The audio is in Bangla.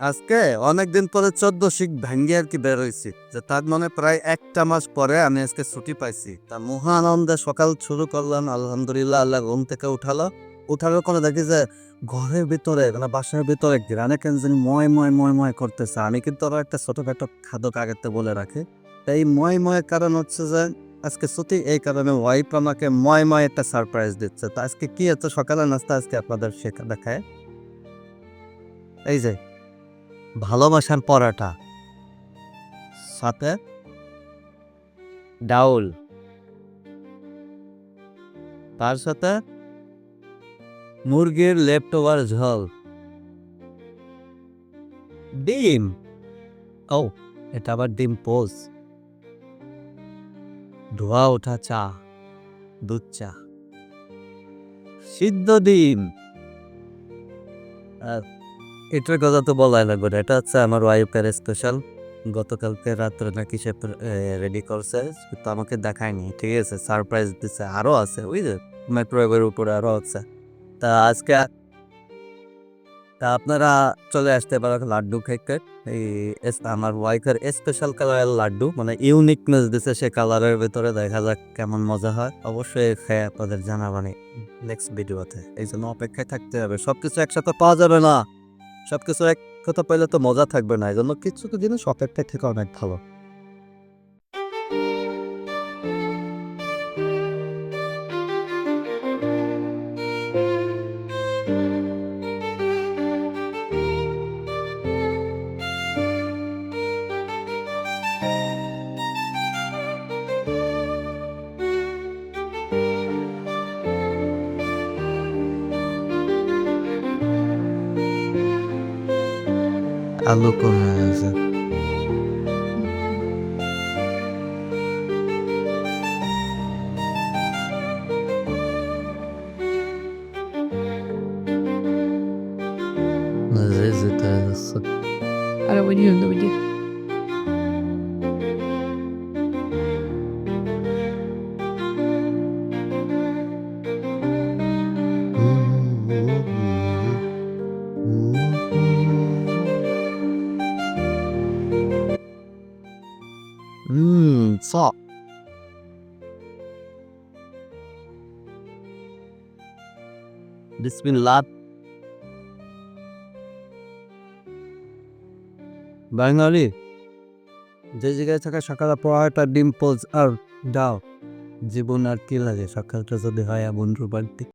আজকে অনেকদিন পরে চোদ্দ শিখ ভাঙ্গি আর কি বের হয়েছি যে তার মানে প্রায় একটা মাস পরে আমি আজকে ছুটি পাইছি। তা মহা আনন্দে সকাল শুরু করলাম, আলহামদুলিল্লাহ আল্লাহ ঘুম থেকে উঠালো। উঠানোর পরে দেখি যে ঘরের ভিতরে মানে বাসার ভিতরে গ্রানে কেন ময় ময় ময় ময় করতেছে। আমি কিন্তু আরও একটা ছোটখাটো খাদক আগেতে বলে রাখি। তাই এই ময়, ময়ের কারণ হচ্ছে যে আজকে ছুটি, এই কারণে ওয়াইফ আমাকে ময় ময় একটা সারপ্রাইজ দিচ্ছে। তো আজকে কি এত সকালের নাস্তা আজকে আপনাদের শেখা দেখায়? এই যে ভালোবাসার পরাটা। সাথে? ডাউল। তার সাথে? মুরগির লেফট ওভার ঝোল। ডিম। ও, এটা আবার ডিম পোজ ধোয়া ওঠা চা, দুধ চা। সিদ্ধ ডিম। আর এটার কথা তো বলাই লাগবে না। এটা হচ্ছে আমার ওয়াইফের স্পেশাল গতকালকে রাত্রে নাকি সে রেডি করছে। তো আমাকে দেখায়নি। ঠিক আছে সারপ্রাইজ দিছে। আরও আছে, ওই যে মাইক্রোওয়েভের উপরে আরও আছে। তা আজকে তা আপনারা চলে আসতে পারেন লাড্ডু খেতে এই আমার ওয়াইফের স্পেশাল কালারের লাড্ডু। মানে ইউনিকনেস দিছে সে কালারের ভিতরে। দেখা যাক কেমন মজা হয়। অবশ্যই খেয়ে আপনাদের জানাবানি। নেক্সট ভিডিওতে এই জন্য অপেক্ষায় থাকতে হবে। সবকিছু একসাথে পাওয়া যাবে না। সবকিছু এক কথা পাইলে তো মজা থাকবে না এই জন্য কিছু কিছু জিনিস অপেক্ষায় থেকে অনেক ভালো। a mas Às vezes tá só. Olha, bonito, bonito. Voy yendo. 음, 써. বিসমিল্লাহ বাঙালি যে জায়গায় থাকা সকালে পড়াটা ডিম পোজ আর ডাও জীবন আর কি লাগে সকালটা যদি হয় বন্ধুর বাড়িতে